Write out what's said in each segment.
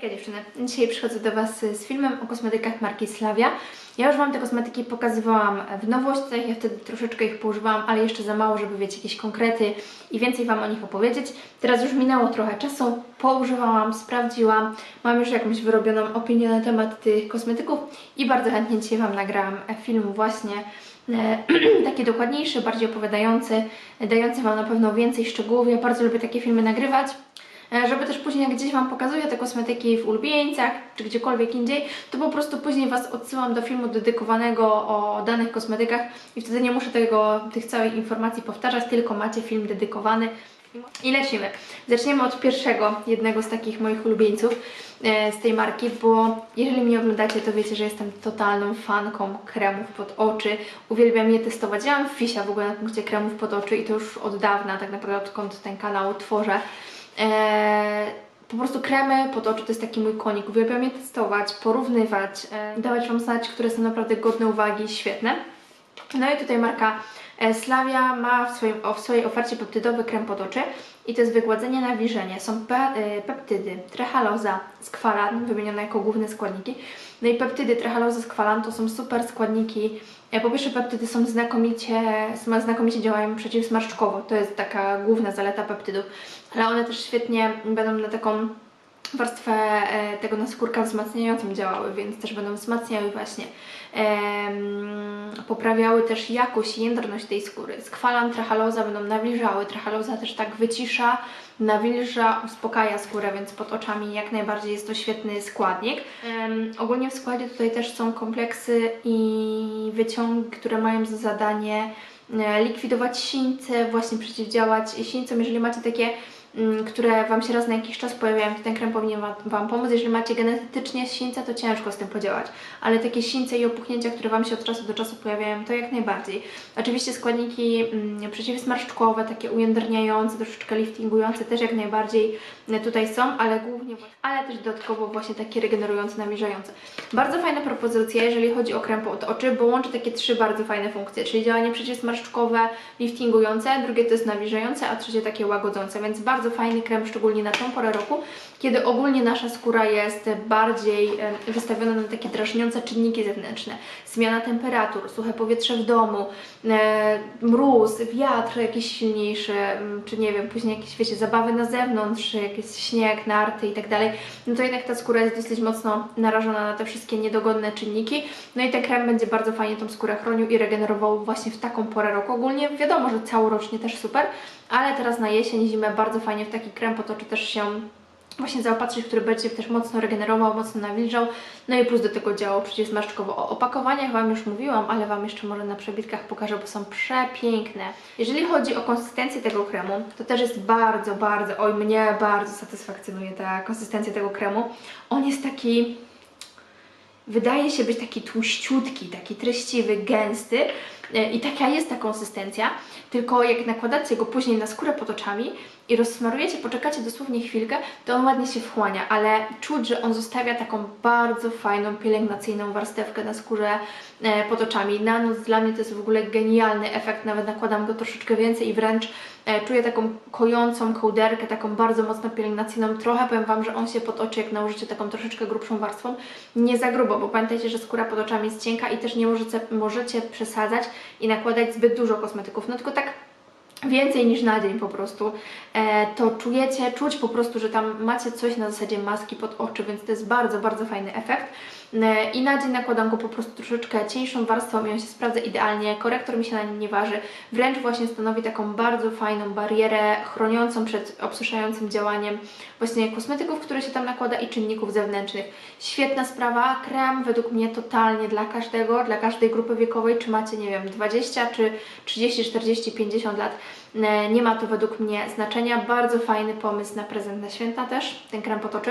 Hejka dziewczyny, dzisiaj przychodzę do Was z filmem o kosmetykach marki Slavia. Ja już Wam te kosmetyki pokazywałam w nowościach, ja wtedy troszeczkę ich poużywałam, ale jeszcze za mało, żeby wiedzieć jakieś konkrety i więcej Wam o nich opowiedzieć. Teraz już minęło trochę czasu, poużywałam, sprawdziłam, mam już jakąś wyrobioną opinię na temat tych kosmetyków i bardzo chętnie dzisiaj Wam nagrałam film właśnie e, taki dokładniejszy, bardziej opowiadający, dający Wam na pewno więcej szczegółów. Ja bardzo lubię takie filmy nagrywać. E, żeby też później jak gdzieś Wam pokazuję te kosmetyki w ulubieńcach, czy gdziekolwiek indziej, to po prostu później Was odsyłam do filmu dedykowanego o danych kosmetykach i wtedy nie muszę tego, tych całych informacji powtarzać, tylko macie film dedykowany. I lecimy. Zaczniemy od pierwszego, jednego z takich moich ulubieńców e, z tej marki, bo jeżeli mnie oglądacie, to wiecie, że jestem totalną fanką kremów pod oczy. Uwielbiam je testować. Ja mam fisia w ogóle na punkcie kremów pod oczy i to już od dawna, tak naprawdę odkąd ten kanał tworzę. Eee, po prostu kremy pod oczy to jest taki mój konik. Uwielbiam je testować, porównywać, e, dawać Wam znać, które są naprawdę godne uwagi, świetne. No i tutaj marka e, Slavia ma w, swoim, w swojej ofercie peptydowy krem pod oczy i to jest wygładzenie nawilżenie. Są pe, e, peptydy, trehaloza, skwalan, wymienione jako główne składniki. No i peptydy, trehaloza, skwalan to są super składniki. Po pierwsze peptydy są znakomicie, znakomicie działają przeciwsmarszczkowo. To jest taka główna zaleta peptydów. Ale one też świetnie będą na taką warstwę e, tego naskórka wzmacniającą działały, więc też będą wzmacniały właśnie, em, poprawiały też jakość i jędrność tej skóry. Skwalan, trachaloza będą nawilżały, trachaloza też tak wycisza, nawilża, uspokaja skórę, więc pod oczami jak najbardziej jest to świetny składnik. Em, ogólnie w składzie tutaj też są kompleksy i wyciągi, które mają za zadanie e, likwidować sińce, właśnie przeciwdziałać sińcom, jeżeli macie takie które Wam się raz na jakiś czas pojawiają, to ten krem powinien Wam, pomóc. Jeżeli macie genetycznie sińce, to ciężko z tym podziałać, ale takie sińce i opuchnięcia, które Wam się od czasu do czasu pojawiają, to jak najbardziej. Oczywiście składniki mm, przeciwsmarszczkowe, takie ujędrniające, troszeczkę liftingujące też jak najbardziej mm, tutaj są, ale głównie, ale też dodatkowo właśnie takie regenerujące, nawilżające. Bardzo fajna propozycja, jeżeli chodzi o krem pod oczy, bo łączy takie trzy bardzo fajne funkcje, czyli działanie przeciwsmarszczkowe, liftingujące, drugie to jest nawilżające, a trzecie takie łagodzące, więc bardzo fajny krem, szczególnie na tą porę roku, kiedy ogólnie nasza skóra jest bardziej wystawiona na takie drażniące czynniki zewnętrzne. Zmiana temperatur, suche powietrze w domu, e, mróz, wiatr jakiś silniejszy, czy nie wiem, później jakieś, wiecie, zabawy na zewnątrz, jakiś śnieg, narty i tak dalej, no to jednak ta skóra jest dosyć mocno narażona na te wszystkie niedogodne czynniki. No i ten krem będzie bardzo fajnie tą skórę chronił i regenerował właśnie w taką porę roku. Ogólnie wiadomo, że całorocznie też super, ale teraz na jesień, zimę bardzo fajnie w taki krem pod oczy też się właśnie zaopatrzyć, który będzie też mocno regenerował, mocno nawilżał, no i plus do tego działał przeciwsmarszczkowo. O opakowaniach Wam już mówiłam, ale Wam jeszcze może na przebitkach pokażę, bo są przepiękne. Jeżeli chodzi o konsystencję tego kremu, to też jest bardzo, bardzo, oj mnie bardzo satysfakcjonuje ta konsystencja tego kremu. On jest taki wydaje się być taki tłuściutki, taki treściwy, gęsty i taka jest ta konsystencja, tylko jak nakładacie go później na skórę pod oczami i rozsmarujecie, poczekacie dosłownie chwilkę, to on ładnie się wchłania, ale czuć, że on zostawia taką bardzo fajną, pielęgnacyjną warstewkę na skórze e, pod oczami. Na noc dla mnie to jest w ogóle genialny efekt, nawet nakładam go troszeczkę więcej i wręcz e, czuję taką kojącą kołderkę, taką bardzo mocno pielęgnacyjną. Trochę powiem Wam, że on się pod oczy, jak nałożycie taką troszeczkę grubszą warstwą, nie za grubo, bo pamiętajcie, że skóra pod oczami jest cienka i też nie możecie, możecie przesadzać i nakładać zbyt dużo kosmetyków, no tylko tak więcej niż na dzień po prostu, e, to czujecie, czuć po prostu, że tam macie coś na zasadzie maski pod oczy, więc to jest bardzo, bardzo fajny efekt. E, I na dzień nakładam go po prostu troszeczkę cieńszą warstwą i on się sprawdza idealnie, korektor mi się na nim nie waży, wręcz właśnie stanowi taką bardzo fajną barierę chroniącą przed obsuszającym działaniem właśnie kosmetyków, które się tam nakłada i czynników zewnętrznych. Świetna sprawa, krem według mnie totalnie dla każdego, dla każdej grupy wiekowej, czy macie, nie wiem, 20 czy 30, 40, 50 lat, E, nie ma to według mnie znaczenia. Bardzo fajny pomysł na prezent na święta też, ten krem pod oczy.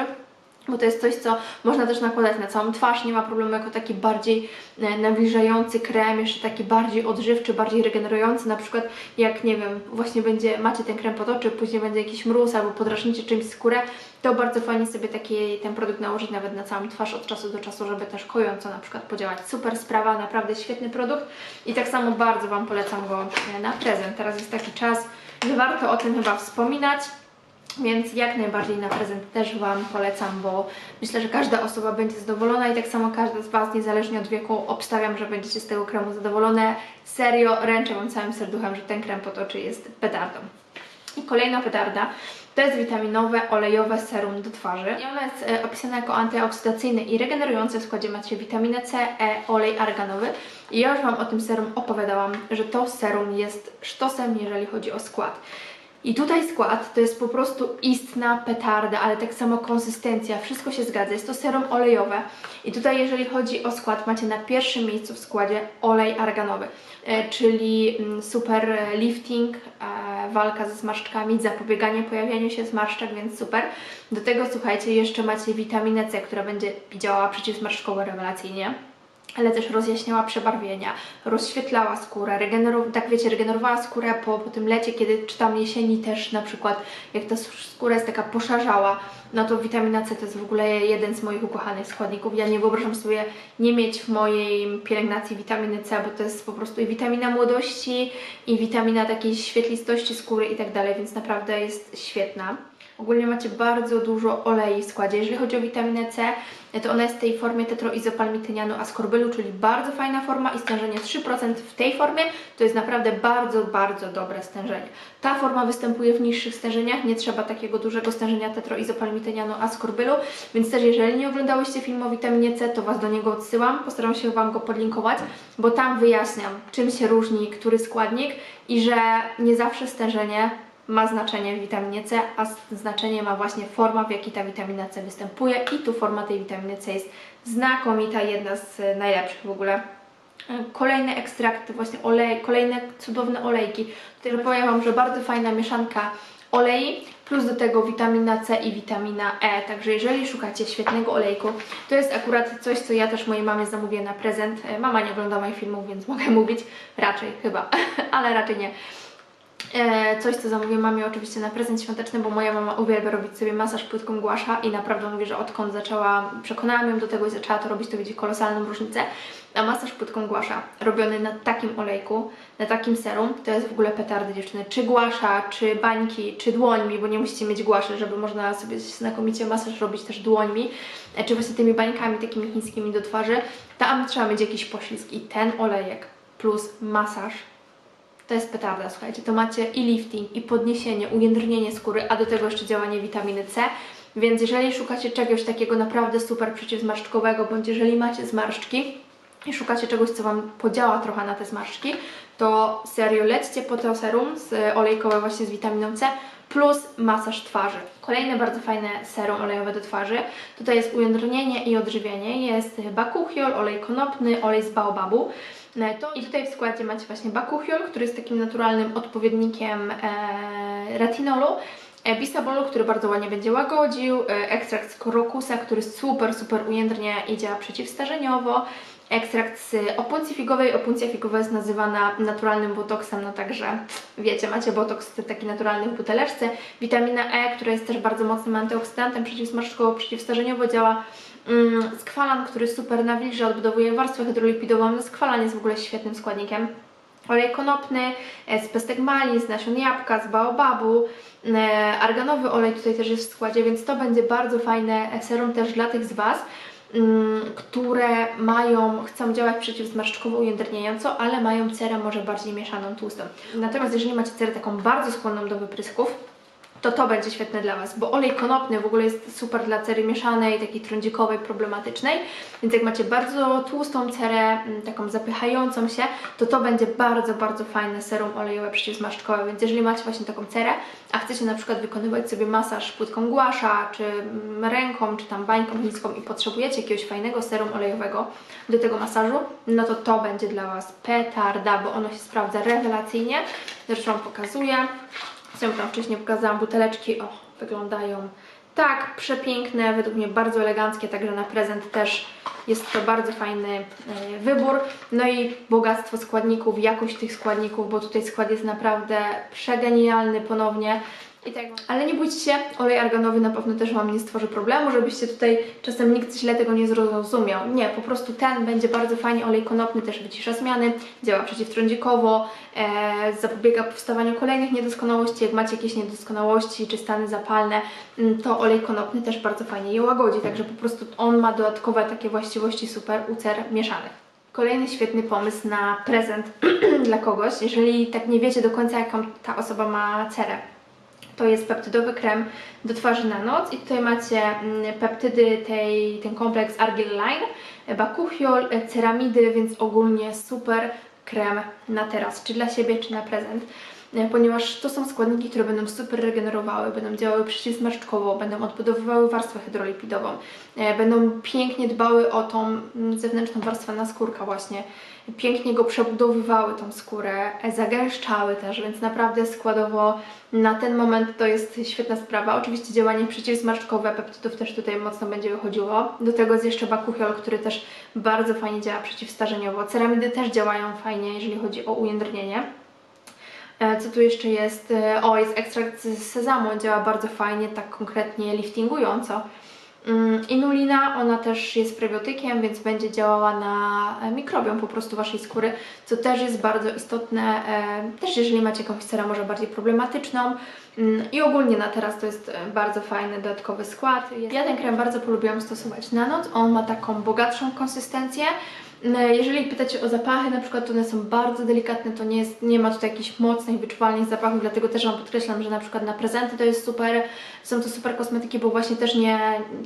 Bo to jest coś, co można też nakładać na całą twarz, nie ma problemu jako taki bardziej e, nawilżający krem, jeszcze taki bardziej odżywczy, bardziej regenerujący, na przykład jak, nie wiem, właśnie będzie, macie ten krem pod oczy, później będzie jakiś mróz albo podrażnicie czymś skórę, to bardzo fajnie sobie taki ten produkt nałożyć nawet na całą twarz od czasu do czasu, żeby też kojąco na przykład podziałać. Super sprawa, naprawdę świetny produkt i tak samo bardzo Wam polecam go e, na prezent. Teraz jest taki czas, że warto o tym chyba wspominać. Więc jak najbardziej na prezent też Wam polecam, bo myślę, że każda osoba będzie zadowolona i tak samo każda z Was, niezależnie od wieku, obstawiam, że będziecie z tego kremu zadowolone. Serio, ręczę Wam całym serduchem, że ten krem pod oczy jest petardą. I kolejna petarda to jest witaminowe, olejowe serum do twarzy. I jest e, opisana jako antyoksydacyjny i regenerujący. W składzie macie witaminę C, E, olej arganowy. I ja już Wam o tym serum opowiadałam, że to serum jest sztosem, jeżeli chodzi o skład. I tutaj skład to jest po prostu istna petarda, ale tak samo konsystencja, wszystko się zgadza. Jest to serum olejowe. I tutaj, jeżeli chodzi o skład, macie na pierwszym miejscu w składzie olej arganowy, e, czyli mm, super lifting, e, walka ze zmarszczkami, zapobieganie pojawianiu się zmarszczek, więc super. Do tego, słuchajcie, jeszcze macie witaminę C, która będzie działała przeciwzmarszczkowo rewelacyjnie ale też rozjaśniała przebarwienia, rozświetlała skórę, regenerow- tak wiecie, regenerowała skórę po, po tym lecie, kiedy czy tam jesieni też na przykład, jak ta skóra jest taka poszarzała, no to witamina C to jest w ogóle jeden z moich ukochanych składników. Ja nie wyobrażam sobie nie mieć w mojej pielęgnacji witaminy C, bo to jest po prostu i witamina młodości, i witamina takiej świetlistości skóry i tak dalej, więc naprawdę jest świetna. Ogólnie macie bardzo dużo olei w składzie. Jeżeli chodzi o witaminę C, to ona jest w tej formie tetroizopalmitynianu ascorbylu, czyli bardzo fajna forma i stężenie 3% w tej formie to jest naprawdę bardzo, bardzo dobre stężenie. Ta forma występuje w niższych stężeniach, nie trzeba takiego dużego stężenia tetroizopalmitynianu ascorbylu, więc też jeżeli nie oglądałyście filmu o witaminie C, to Was do niego odsyłam, postaram się Wam go podlinkować, bo tam wyjaśniam, czym się różni który składnik i że nie zawsze stężenie ma znaczenie w witaminie C, a znaczenie ma właśnie forma, w jakiej ta witamina C występuje i tu forma tej witaminy C jest znakomita, jedna z najlepszych w ogóle. Kolejny ekstrakt, właśnie olej, kolejne cudowne olejki. Tutaj powiem Wam, że bardzo fajna mieszanka olei, plus do tego witamina C i witamina E. Także jeżeli szukacie świetnego olejku, to jest akurat coś, co ja też mojej mamie zamówię na prezent. Mama nie ogląda moich filmów, więc mogę mówić. Raczej chyba, ale raczej nie. E, coś, co zamówię mamie oczywiście na prezent świąteczny, bo moja mama uwielbia robić sobie masaż płytką głasza i naprawdę mówi, że odkąd zaczęła, przekonałam ją do tego i zaczęła to robić, to widzi kolosalną różnicę. A masaż płytką głasza robiony na takim olejku, na takim serum, to jest w ogóle petardy dziewczyny. Czy głasza, czy bańki, czy dłońmi, bo nie musicie mieć głaszy, żeby można sobie znakomicie masaż robić też dłońmi, e, czy właśnie tymi bańkami takimi chińskimi do twarzy. Tam trzeba mieć jakiś poślizg i ten olejek plus masaż to jest petarda, słuchajcie. To macie i lifting, i podniesienie, ujędrnienie skóry, a do tego jeszcze działanie witaminy C. Więc jeżeli szukacie czegoś takiego naprawdę super przeciwzmarszczkowego, bądź jeżeli macie zmarszczki i szukacie czegoś, co Wam podziała trochę na te zmarszczki, to serio lećcie po to serum z olejkowe właśnie z witaminą C plus masaż twarzy. Kolejne bardzo fajne serum olejowe do twarzy. Tutaj jest ujędrnienie i odżywienie. Jest bakuchiol, olej konopny, olej z baobabu. To I tutaj w składzie macie właśnie bakuchiol, który jest takim naturalnym odpowiednikiem e, retinolu. Bisabolu, który bardzo ładnie będzie łagodził, e, ekstrakt z krokusa, który super, super ujędrnia i działa przeciwstarzeniowo, ekstrakt z opuncji figowej. Opuncja figowa jest nazywana naturalnym botoksem, no także wiecie, macie botoks taki naturalny w buteleczce. Witamina E, która jest też bardzo mocnym antyoksydantem, przeciwsmarszczkowo, przeciwstarzeniowo działa. Mm, skwalan, który super nawilża, odbudowuje warstwę hydrolipidową. No, skwalan jest w ogóle świetnym składnikiem. Olej konopny e, z pestek mali, z nasion jabłka, z baobabu. E, arganowy olej tutaj też jest w składzie, więc to będzie bardzo fajne serum też dla tych z Was, mm, które mają, chcą działać przeciwzmarszczkowo ujędrniająco, ale mają cerę może bardziej mieszaną tłustą. Natomiast jeżeli macie cerę taką bardzo skłonną do wyprysków, to to będzie świetne dla Was, bo olej konopny w ogóle jest super dla cery mieszanej, takiej trądzikowej, problematycznej, więc jak macie bardzo tłustą cerę, mm, taką zapychającą się, to to będzie bardzo, bardzo fajne serum olejowe przeciwzmarszczkowe, więc jeżeli macie właśnie taką cerę, a chcecie na przykład wykonywać sobie masaż płytką głasza, czy mm, ręką, czy tam bańką chińską i potrzebujecie jakiegoś fajnego serum olejowego do tego masażu, no to to będzie dla Was petarda, bo ono się sprawdza rewelacyjnie. Zresztą Wam pokazuję. Co tam wcześniej pokazałam, buteleczki, o, wyglądają tak przepiękne, według mnie bardzo eleganckie, także na prezent też jest to bardzo fajny e, wybór. No i bogactwo składników, jakość tych składników, bo tutaj skład jest naprawdę przegenialny ponownie. I tak Ale nie bójcie się, olej arganowy na pewno też Wam nie stworzy problemu, żebyście tutaj czasem nikt źle tego nie zrozumiał. Nie, po prostu ten będzie bardzo fajnie, olej konopny też wycisza zmiany, działa przeciwtrądzikowo, e, zapobiega powstawaniu kolejnych niedoskonałości. Jak macie jakieś niedoskonałości czy stany zapalne, mm, to olej konopny też bardzo fajnie je łagodzi, także po prostu on ma dodatkowe takie właściwości super u cer mieszanych. Kolejny świetny pomysł na prezent dla kogoś, jeżeli tak nie wiecie do końca, jaką ta osoba ma cerę. To jest peptydowy krem do twarzy na noc i tutaj macie mm, peptydy, tej, ten kompleks Argil Line, bakuchiol, ceramidy, więc ogólnie super krem na teraz, czy dla siebie, czy na prezent. E, Ponieważ to są składniki, które będą super regenerowały, będą działały przeciwzmarszczkowo, będą odbudowywały warstwę hydrolipidową, e, będą pięknie dbały o tą zewnętrzną warstwę naskórka właśnie, pięknie go przebudowywały tą skórę, e, zagęszczały też, więc naprawdę składowo na ten moment to jest świetna sprawa. Oczywiście działanie przeciwzmarszczkowe peptydów też tutaj mocno będzie wychodziło. Do tego jest jeszcze bakuchiol, który też bardzo fajnie działa przeciwstarzeniowo. Ceramidy też działają fajnie, jeżeli chodzi o ujędrnienie. E, Co tu jeszcze jest? E, O, jest ekstrakt z sezamu, działa bardzo fajnie, tak konkretnie liftingująco. Mm, Inulina, ona też jest prebiotykiem, więc będzie działała na e, mikrobiom po prostu Waszej skóry, co też jest bardzo istotne, też jeżeli macie jakąś cerę może bardziej problematyczną. Mm, I ogólnie na teraz to jest bardzo fajny dodatkowy skład. Ja ten krem bardzo polubiłam stosować na noc, on ma taką bogatszą konsystencję. Mm, Jeżeli pytacie o zapachy, na przykład one są bardzo delikatne, to nie, jest, nie ma tutaj jakichś mocnych, wyczuwalnych zapachów, dlatego też Wam podkreślam, że na przykład na prezenty to jest super, są to super kosmetyki, bo właśnie też nie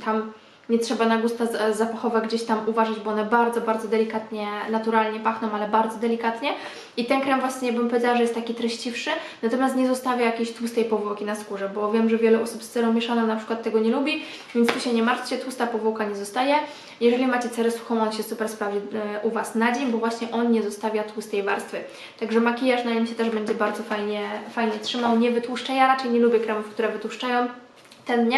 tam nie trzeba na gusta zapachowe gdzieś tam uważać, bo one bardzo, bardzo delikatnie, naturalnie pachną, ale bardzo delikatnie. I ten krem właśnie bym powiedziała, że jest taki treściwszy, natomiast nie zostawia jakiejś tłustej powłoki na skórze, bo wiem, że wiele osób z cerą mieszaną na przykład tego nie lubi, więc tu się nie martwcie, tłusta powłoka nie zostaje. Jeżeli macie cerę suchą, on się super sprawdzi e, u Was na dzień, bo właśnie on nie zostawia tłustej warstwy. Także makijaż na nim się też będzie bardzo fajnie, fajnie trzymał, nie wytłuszcza. Ja raczej nie lubię kremów, które wytłuszczają ten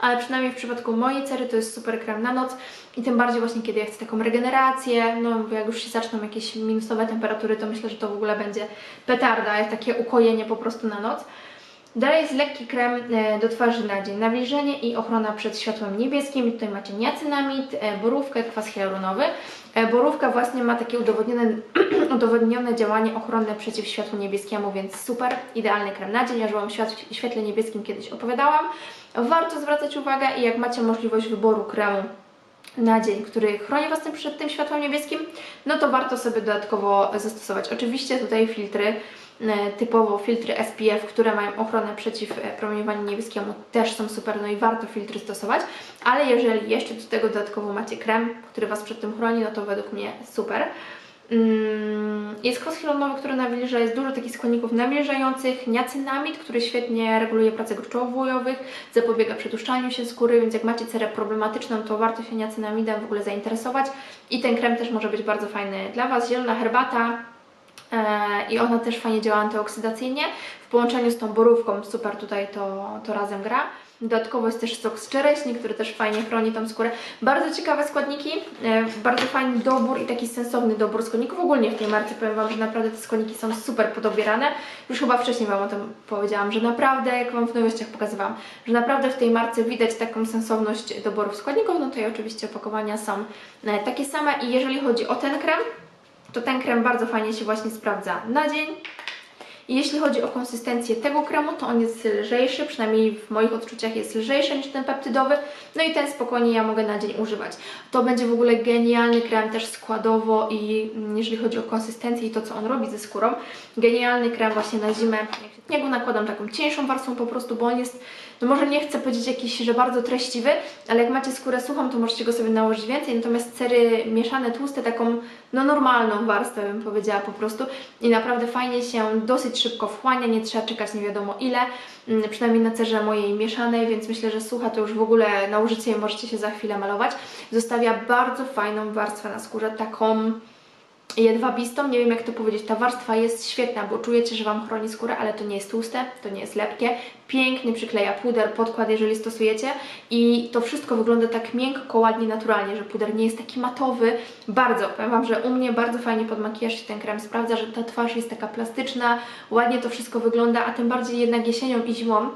ale przynajmniej w przypadku mojej cery to jest super krem na noc i tym bardziej właśnie kiedy ja chcę taką regenerację, no jak już się zaczną jakieś minusowe temperatury, to myślę, że to w ogóle będzie petarda, jest takie ukojenie po prostu na noc. Dalej jest lekki krem e, do twarzy na dzień, nawilżenie i ochrona przed światłem niebieskim. Tutaj macie niacynamid, e, borówkę, kwas hialuronowy. E, Borówka właśnie ma takie udowodnione, udowodnione działanie ochronne przeciw światłu niebieskiemu, więc super, idealny krem na dzień. Ja żyłam w świetle niebieskim kiedyś opowiadałam. Warto zwracać uwagę i jak macie możliwość wyboru kremu na dzień, który chroni Was przed tym światłem niebieskim, no to warto sobie dodatkowo zastosować. Oczywiście tutaj filtry, typowo filtry SPF, które mają ochronę przeciw e, promieniowaniu niebieskiemu też są super, no i warto filtry stosować, ale jeżeli jeszcze do tego dodatkowo macie krem, który Was przed tym chroni, no to według mnie super. Mm, Jest kwas hialuronowy, który nawilża, jest dużo takich składników nawilżających, niacynamid, który świetnie reguluje pracę gruczołowo-wojowych, zapobiega przetłuszczaniu się skóry, więc jak macie cerę problematyczną, to warto się niacynamidem w ogóle zainteresować i ten krem też może być bardzo fajny dla Was. Zielona herbata, e, i ona też fajnie działa antyoksydacyjnie. W połączeniu z tą borówką super tutaj to, to razem gra. Dodatkowo jest też sok z czereśni, który też fajnie chroni tą skórę. Bardzo ciekawe składniki, e, bardzo fajny dobór i taki sensowny dobór składników. Ogólnie w tej marce powiem Wam, że naprawdę te składniki są super podobierane. Już chyba wcześniej Wam o tym powiedziałam, że naprawdę, jak Wam w nowościach pokazywałam, że naprawdę w tej marce widać taką sensowność doborów składników. No tutaj oczywiście opakowania są e, takie same i jeżeli chodzi o ten krem, to ten krem bardzo fajnie się właśnie sprawdza na dzień. I jeśli chodzi o konsystencję tego kremu, to on jest lżejszy, przynajmniej w moich odczuciach jest lżejszy niż ten peptydowy. No i ten spokojnie ja mogę na dzień używać. To będzie w ogóle genialny krem też składowo i mm, jeżeli chodzi o konsystencję i to, co on robi ze skórą, genialny krem właśnie na zimę. Ja go nakładam taką cieńszą warstwą po prostu, bo on jest, no może nie chcę powiedzieć jakiś, że bardzo treściwy, ale jak macie skórę suchą, to możecie go sobie nałożyć więcej, natomiast cery mieszane, tłuste, taką no normalną warstwę bym powiedziała po prostu i naprawdę fajnie się dosyć szybko wchłania, nie trzeba czekać nie wiadomo ile, mm, przynajmniej na cerze mojej mieszanej, więc myślę, że sucha to już w ogóle nałożycie i możecie się za chwilę malować. Zostawia bardzo fajną warstwę na skórze, taką jedwabistą, nie wiem jak to powiedzieć, ta warstwa jest świetna, bo czujecie, że Wam chroni skórę, ale to nie jest tłuste, to nie jest lepkie, pięknie przykleja puder, podkład, jeżeli stosujecie. I to wszystko wygląda tak miękko, ładnie, naturalnie, że puder nie jest taki matowy, bardzo, powiem Wam, że u mnie bardzo fajnie pod makijaż się ten krem sprawdza, że ta twarz jest taka plastyczna, ładnie to wszystko wygląda, a tym bardziej jednak jesienią i zimą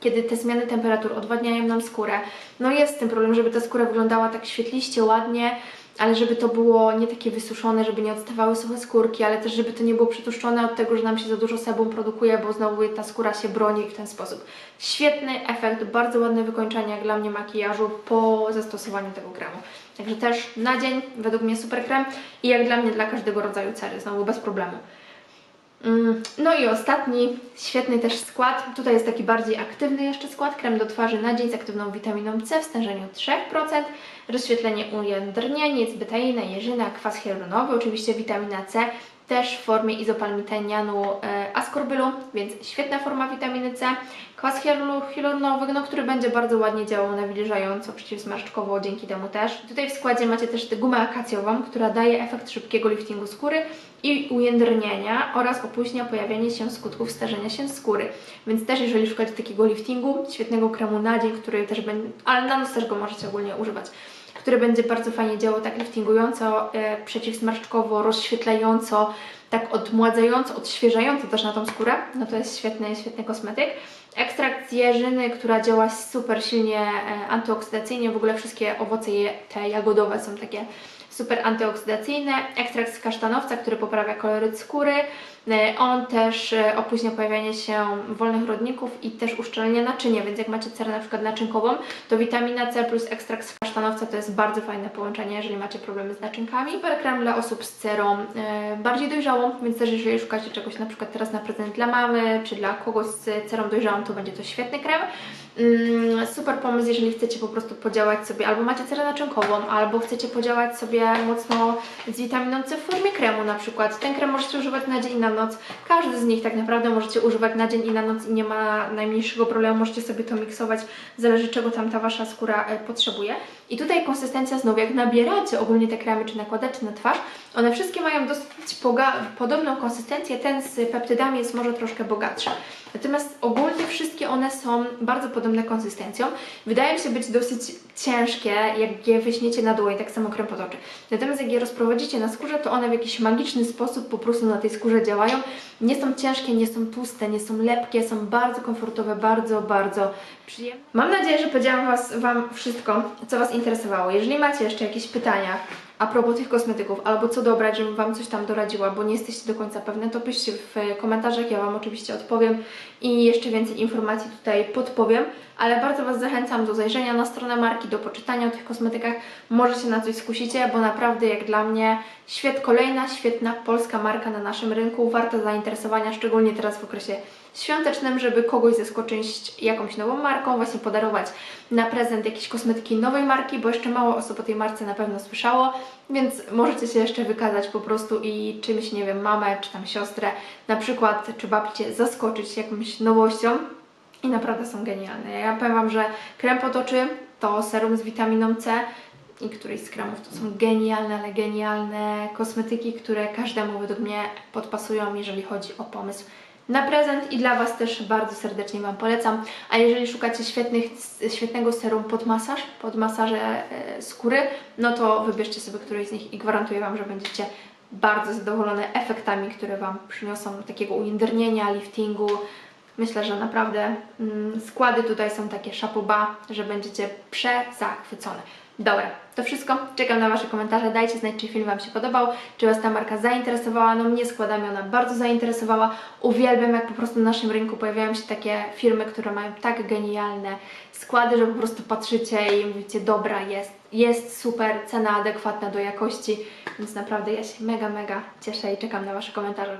kiedy te zmiany temperatur odwadniają nam skórę. No jest z tym problem, żeby ta skóra wyglądała tak świetliście, ładnie, ale żeby to było nie takie wysuszone, żeby nie odstawały suche skórki, ale też żeby to nie było przetłuszczone od tego, że nam się za dużo sebum produkuje, bo znowu ta skóra się broni w ten sposób. Świetny efekt, bardzo ładne wykończenie jak dla mnie makijażu po zastosowaniu tego kremu. Także też na dzień, według mnie super krem i jak dla mnie dla każdego rodzaju cery, znowu bez problemu. Mm, No i ostatni, świetny też skład. Tutaj jest taki bardziej aktywny jeszcze skład. Krem do twarzy na dzień z aktywną witaminą C w stężeniu 3%. Rozświetlenie ujędrnienie, betaina, jeżyna, kwas hialuronowy, oczywiście witamina C też w formie izopalmitenianu e, askorbylu, więc świetna forma witaminy C. Kwas hialu- hialuronowy, no, który będzie bardzo ładnie działał nawilżająco, przeciwzmarszczkowo dzięki temu też. Tutaj w składzie macie też tę gumę akacjową, która daje efekt szybkiego liftingu skóry i ujędrnienia oraz opóźnia pojawianie się skutków starzenia się skóry. Więc też jeżeli szukacie takiego liftingu, świetnego kremu na dzień, który też będzie, ale na noc też go możecie ogólnie używać, który będzie bardzo fajnie działał tak liftingująco, e, przeciwzmarszczkowo, rozświetlająco, tak odmładzająco, odświeżająco też na tą skórę, no to jest świetny, świetny kosmetyk. Ekstrakt z jeżyny, która działa super silnie e, antyoksydacyjnie, w ogóle wszystkie owoce te jagodowe są takie super antyoksydacyjne. Ekstrakt z kasztanowca, który poprawia koloryt skóry. E, On też e, opóźnia pojawianie się wolnych rodników i też uszczelnia naczynie, więc jak macie cerę na przykład naczynkową, to witamina C plus ekstrakt z kasztanowca to jest bardzo fajne połączenie, jeżeli macie problemy z naczynkami. Super krem dla osób z cerą e, bardziej dojrzałą, więc też jeżeli szukacie czegoś na przykład teraz na prezent dla mamy, czy dla kogoś z cerą dojrzałą, to będzie to świetny krem. Mm, Super pomysł, jeżeli chcecie po prostu podziałać sobie, albo macie cerę naczynkową, albo chcecie podziałać sobie mocno z witaminą C w formie kremu na przykład. Ten krem możecie używać na dzień i na noc. Każdy z nich tak naprawdę możecie używać na dzień i na noc i nie ma najmniejszego problemu. Możecie sobie to miksować, zależy czego tam ta Wasza skóra e, potrzebuje. I tutaj konsystencja znowu, jak nabieracie ogólnie te kremy, czy nakładacie na twarz, one wszystkie mają dosyć podobną konsystencję. Ten z peptydami jest może troszkę bogatszy. Natomiast ogólnie wszystkie one są bardzo podobne konsystencją. Wydają się być dosyć ciężkie, jak je wyśniecie na dłoń, tak samo krem pod oczy. Natomiast jak je rozprowadzicie na skórze, to one w jakiś magiczny sposób po prostu na tej skórze działają. Nie są ciężkie, nie są tłuste, nie są lepkie, są bardzo komfortowe, bardzo, bardzo przyjemne. Mam nadzieję, że powiedziałam was, Wam wszystko, co Was interesowało. Jeżeli macie jeszcze jakieś pytania, a propos tych kosmetyków, albo co dobrać, żebym Wam coś tam doradziła, bo nie jesteście do końca pewne, to piszcie w komentarzach, ja Wam oczywiście odpowiem i jeszcze więcej informacji tutaj podpowiem, ale bardzo Was zachęcam do zajrzenia na stronę marki, do poczytania o tych kosmetykach, może się na coś skusicie, bo naprawdę jak dla mnie świet, kolejna świetna polska marka na naszym rynku, warta zainteresowania, szczególnie teraz w okresie świątecznym, żeby kogoś zaskoczyć jakąś nową marką, właśnie podarować na prezent jakieś kosmetyki nowej marki, bo jeszcze mało osób o tej marce na pewno słyszało, więc możecie się jeszcze wykazać po prostu i czymś, nie wiem, mamę czy tam siostrę, na przykład czy babcię zaskoczyć jakąś nowością i naprawdę są genialne. Ja powiem Wam, że krem pod oczy to serum z witaminą C i któryś z kremów to są genialne, ale genialne kosmetyki, które każdemu według mnie podpasują, jeżeli chodzi o pomysł na prezent i dla Was też bardzo serdecznie Wam polecam. A jeżeli szukacie świetnych, świetnego serum pod masaż, pod masaże e, skóry, no to wybierzcie sobie któryś z nich i gwarantuję Wam, że będziecie bardzo zadowolone efektami, które Wam przyniosą takiego ujędrnienia, liftingu. Myślę, że naprawdę mm, składy tutaj są takie szapoba, że będziecie przezachwycone. Dobra, to wszystko. Czekam na Wasze komentarze. Dajcie znać, czy film Wam się podobał, czy Was ta marka zainteresowała. No mnie składami ona bardzo zainteresowała. Uwielbiam, jak po prostu na naszym rynku pojawiają się takie firmy, które mają tak genialne składy, że po prostu patrzycie i mówicie, dobra, jest, jest super, cena adekwatna do jakości, więc naprawdę ja się mega, mega cieszę i czekam na Wasze komentarze.